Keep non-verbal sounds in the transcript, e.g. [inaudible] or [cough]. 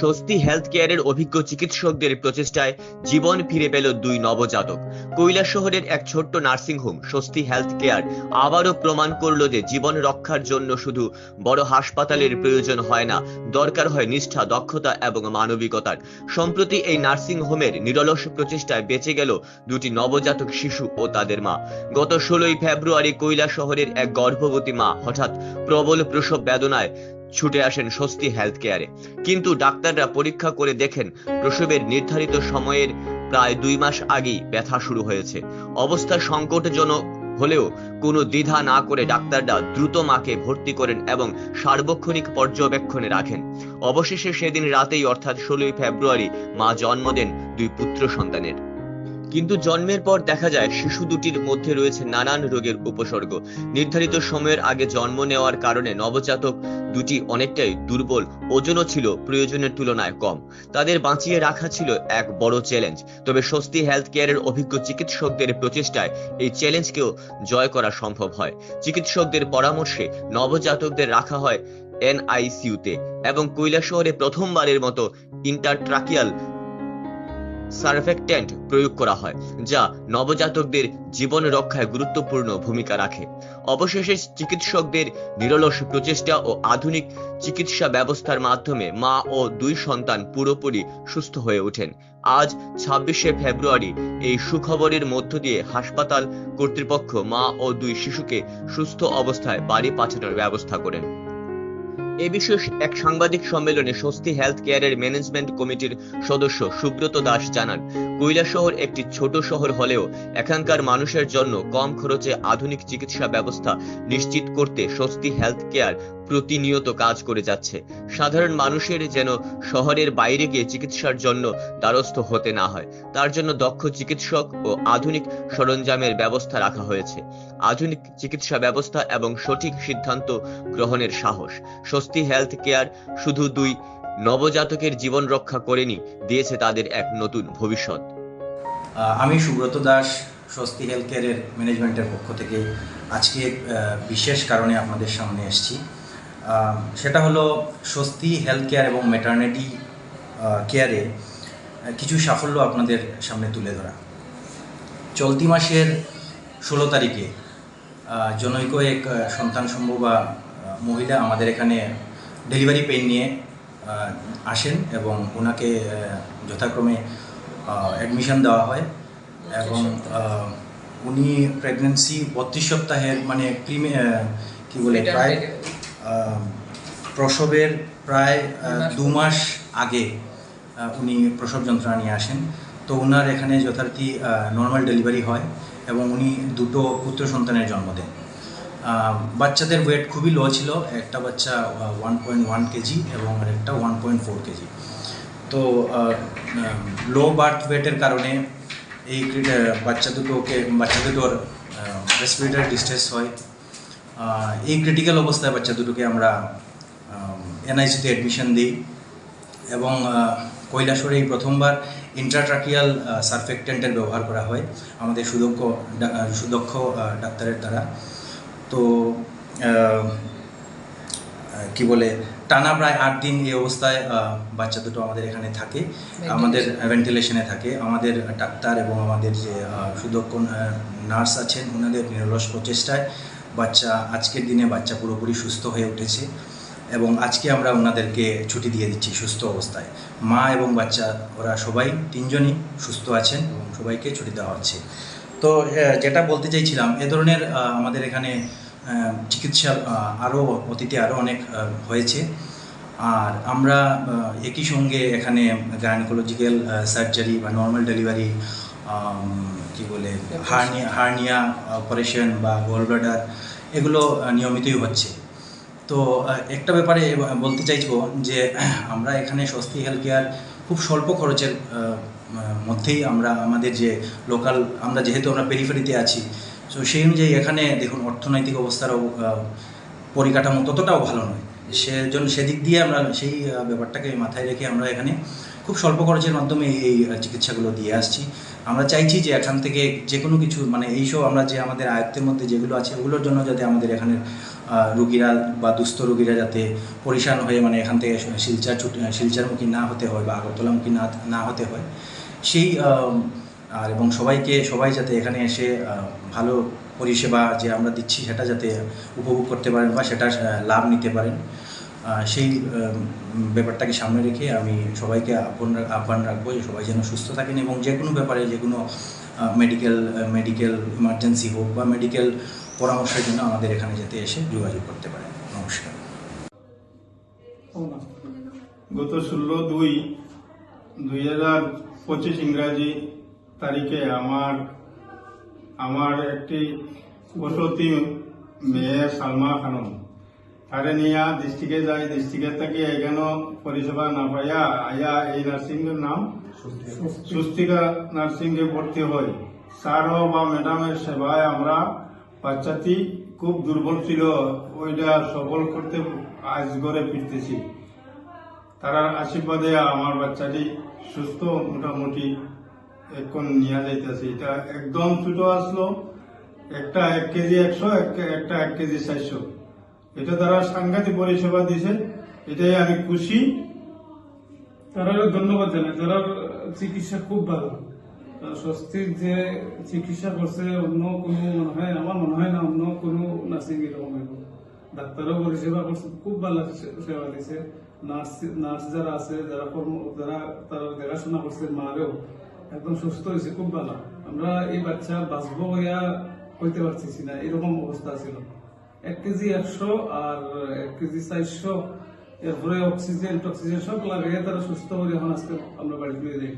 স্বস্তি হেলথ কেয়ারের অভিজ্ঞ চিকিৎসকদের প্রচেষ্টায় জীবন ফিরে পেল দুই নবজাতক। কৈলাস শহরের এক ছোট্ট নার্সিংহোম স্বস্তি হেলথ কেয়ার আবারও প্রমাণ করল যে জীবন রক্ষার জন্য শুধু বড় হাসপাতালের প্রয়োজন হয় না, দরকার হয় নিষ্ঠা, দক্ষতা এবং মানবিকতার। সম্প্রতি এই নার্সিং হোমের নিরলস প্রচেষ্টায় বেঁচে গেল দুটি নবজাতক শিশু ও তাদের মা। গত ষোলোই ফেব্রুয়ারি কৈলাস শহরের এক গর্ভবতী মা হঠাৎ প্রবল প্রসব বেদনায় ছুটে আসেন স্বস্তি হেলথ কেয়ারে কিন্তু ডাক্তাররা পরীক্ষা করে দেখেন, প্রসবের নির্ধারিত সময়ের প্রায় দুই মাস আগেই ব্যথা শুরু হয়েছে। অবস্থা সংকটজনক হলেও কোনো দ্বিধা না করে ডাক্তাররা দ্রুত মাকে ভর্তি করেন এবং সার্বক্ষণিক পর্যবেক্ষণে রাখেন। অবশেষে সেদিন রাতেই, অর্থাৎ ষোলোই ফেব্রুয়ারি, মা জন্ম দেন দুই পুত্র সন্তানের। কিন্তু জন্মের পর দেখা যায় শিশু দুটির মধ্যে রয়েছে নানান রোগের উপসর্গ। নির্ধারিত সময়ের আগে জন্ম নেওয়ার কারণে নবজাতক দুটি অনেকটাই দুর্বল, ওজনও ছিল প্রয়োজনের তুলনায় কম। তাদের বাঁচিয়ে রাখা ছিল এক বড় চ্যালেঞ্জ। তবে স্বস্তি হেলথ কেয়ারের অভিজ্ঞ চিকিৎসকদের প্রচেষ্টায় এই চ্যালেঞ্জকেও জয় করা সম্ভব হয়। চিকিৎসকদের পরামর্শে নবজাতকদের রাখা হয় এনআইসিউতে এবং কৈলাসহরে প্রথমবারের মতো ইন্টারট্রাকিয়াল সার্ভেক্ট্যান্ট প্রয়োগ করা হয়, যা নবজাতকদের জীবন রক্ষায় গুরুত্বপূর্ণ ভূমিকা রাখে। অবশেষে চিকিৎসকদের নিরলস প্রচেষ্টা ও আধুনিক চিকিৎসা ব্যবস্থার মাধ্যমে মা ও দুই সন্তান পুরোপুরি সুস্থ হয়ে ওঠেন। আজ ছাব্বিশে ফেব্রুয়ারি, এই সুখবরের মধ্য দিয়ে হাসপাতাল কর্তৃপক্ষ মা ও দুই শিশুকে সুস্থ অবস্থায় বাড়ি পাঠানোর ব্যবস্থা করেন। এ বিষয়ে এক সাংবাদিক সম্মেলনে স্বস্তি হেলথ কেয়ারের ম্যানেজমেন্ট কমিটির সদস্য সুব্রত দাস জানান কৈলাসহর একটি ছোট শহর হলেও এখানকার মানুষের জন্য কম খরচে আধুনিক চিকিৎসা ব্যবস্থা নিশ্চিত করতে স্বস্তি হেলথ কেয়ার প্রতিনিয়ত কাজ করে যাচ্ছে। সাধারণ মানুষের যেন শহরের বাইরে গিয়ে চিকিৎসার জন্য দ্বারস্থ হতে না হয়, তার জন্য দক্ষ চিকিৎসক ও আধুনিক সরঞ্জামের ব্যবস্থা রাখা হয়েছে। আধুনিক চিকিৎসা ব্যবস্থা এবং সঠিক সিদ্ধান্ত গ্রহণের সাহস। স্বস্তি হেলথ কেয়ার শুধু দুই নবজাতকের জীবন রক্ষা করেনি, দিয়েছে তাদের এক নতুন ভবিষ্যৎ। আমি সুব্রত দাস, স্বস্তি হেলথ কেয়ারের ম্যানেজমেন্টের পক্ষ থেকে আজকে বিশেষ কারণে আপনাদের সামনে এসেছি। সেটা হলো স্বস্তি হেলথ কেয়ার এবং ম্যাটার্নিটি কেয়ারে কিছু সাফল্য আপনাদের সামনে তুলে ধরা। চলতি মাসের ষোলো তারিখে জনৈক এক সন্তান সম্ভবা আহ, মহিলা আমাদের এখানে ডেলিভারি পেন নিয়ে আসেন এবং ওনাকে যথাক্রমে অ্যাডমিশন দেওয়া হয় এবং উনি প্রেগনেন্সি বত্রিশ সপ্তাহের মানে প্রিমে কি বলে প্রায় প্রসবের প্রায় দু মাস আগে উনি প্রসব যন্ত্রণা নিয়ে আসেন। তো ওনার এখানে যথারীতি নর্মাল ডেলিভারি হয় এবং উনি দুটো পুত্র সন্তানের জন্ম দেন। বাচ্চাদের ওয়েট খুবই লো ছিল। একটা বাচ্চা ওয়ান পয়েন্ট ওয়ান কেজি এবং আরেকটা ওয়ান পয়েন্ট ফোর কেজি। তো লো বার্থ ওয়েটের কারণে এই বাচ্চা দুটোকে বাচ্চা দুটোর রেসপিরেটর ডিস্ট্রেস হয়। এই ক্রিটিক্যাল অবস্থায় বাচ্চা দুটোকে আমরা এনআইসিতে অ্যাডমিশন দিই এবং কৈলাসরে এই প্রথমবার ইন্ট্রাট্রাকিয়াল সারফেক্টেন্টের ব্যবহার করা হয় আমাদের সুদক্ষ সুদক্ষ ডাক্তারের দ্বারা। তো কি বলে টানা প্রায় আট দিন এই অবস্থায় বাচ্চা দুটো আমাদের এখানে থাকে। আমাদের ভেন্টিলেশনে থাকে। আমাদের ডাক্তার এবং আমাদের যে সুদক্ষ নার্স আছেন ওনাদের নিরলস প্রচেষ্টায় বাচ্চা, আজকের দিনে বাচ্চা পুরোপুরি সুস্থ হয়ে উঠেছে এবং আজকে আমরা ওনাদেরকে ছুটি দিয়ে দিচ্ছি সুস্থ অবস্থায়। মা এবং বাচ্চা, ওরা সবাই তিনজনই সুস্থ আছেন এবং সবাইকে ছুটি দেওয়া হচ্ছে। তো যেটা বলতে চাইছিলাম, এ ধরনের আমাদের এখানে চিকিৎসা আরও অতীতে আরও অনেক হয়েছে। আর আমরা একই সঙ্গে এখানে গাইনোকোলজিক্যাল সার্জারি বা নর্মাল ডেলিভারি কি বলে হার্নিয়া হার্নিয়া অপারেশন বা গোল গোলব্লাডার, এগুলো নিয়মিতই হচ্ছে। তো একটা ব্যাপারে বলতে চাইব যে, [clears throat] আমরা এখানে স্বস্তি হেলথ কেয়ার খুব স্বল্প খরচের মধ্যেই আমরা, আমাদের যে লোকাল, আমরা যেহেতু আমরা পেরিফেরিতে আছি, তো সেই অনুযায়ী এখানে দেখুন, অর্থনৈতিক অবস্থারও পরিকাঠামো ততটাও ভালো নয়। সেজন্য সেদিক দিয়ে আমরা সেই ব্যাপারটাকে মাথায় রেখে আমরা এখানে খুব স্বল্প খরচের মাধ্যমে এই চিকিৎসাগুলো দিয়ে আসছি। আমরা চাইছি যে এখান থেকে যে কোনো কিছু মানে এইসব আমরা যে আমাদের আয়ত্তের মধ্যে যেগুলো আছে ওগুলোর জন্য যাতে আমাদের এখানে আহ, রুগীরা বা দুস্থ রুগীরা যাতে পরিশান হয়ে মানে এখান থেকে শিলচার শিলচারমুখী না হতে হয় বা আগরতলামুখী না না হতে হয়। সেই আর এবং সবাইকে সবাই যাতে এখানে এসে ভালো পরিষেবা যে আমরা দিচ্ছি সেটা যাতে উপভোগ করতে পারেন বা সেটা লাভ নিতে পারেন। সেই ব্যাপারটাকে সামনে রেখে আমি সবাইকে আহ্বান আহ্বান রাখব যে সবাই যেন সুস্থ থাকেন এবং যে কোনো ব্যাপারে যে কোনো মেডিকেল মেডিকেল ইমার্জেন্সি হোক বা মেডিকেল পরামর্শের জন্য আমাদের এখানে যেতে এসে যোগাযোগ করতে পারেন। নমস্কার। গত ষোলো দুই দুই হাজার পঁচিশ ইংরাজি তারিখে আমার আমার একটি বসতি মেয়ে সালমা খানম। তারে নিয়া ডিস্ট্রিক্টে যাই ডিস্ট্রিক্টের থেকে এখানেও পরিষেবা না পাইয়া আয়া এই নার্সিং এর নাম? সুস্তিকা নার্সিং এ ভর্তি হই। স্যার বা ম্যাডামের সেবায় আমরা বাচ্চাটি খুব দুর্বল ছিল ওইটা সবল করতে আজ গড়ে ফিরতেছি। তারা আশীর্বাদে আমার বাচ্চাটি সুস্থ মোটামুটি এখন নিয়ে যাইতেছে। এটা একদম ছোট আসলো একটা এক কেজি একশো এক- একটা এক কেজি চারশো। এটা তারা সাংঘাতিক পরিষেবা দিছে এটাই আমি খুশি। তারা ধন্যবাদ জানাই। তারা চিকিৎসা খুব ভালো স্বস্তির যে চিকিৎসা করছে, অন্য কোনো মনে হয়, আমার মনে হয় না অন্য কোনো নার্সিং এরকম ডাক্তারও পরিষেবা করছে, খুব ভালো সেবা দিছে নার্স নার্স যারা আছে, যারা কর্ম, যারা তারা দেখাশোনা করছে, মারেও একদম সুস্থ হয়েছে, খুব ভালো। আমরা এই বাচ্চা বাঁচবো হইয়া হইতে পারতেছি না, এরকম অবস্থা ছিল। এক কেজি একশো আর এক কেজি চারশো, এরপরে অক্সিজেন টক্সিজেন সব লাগিয়ে তারা সুস্থ হয়ে এখন আজকে আমরা বাড়ি ফিরে যাই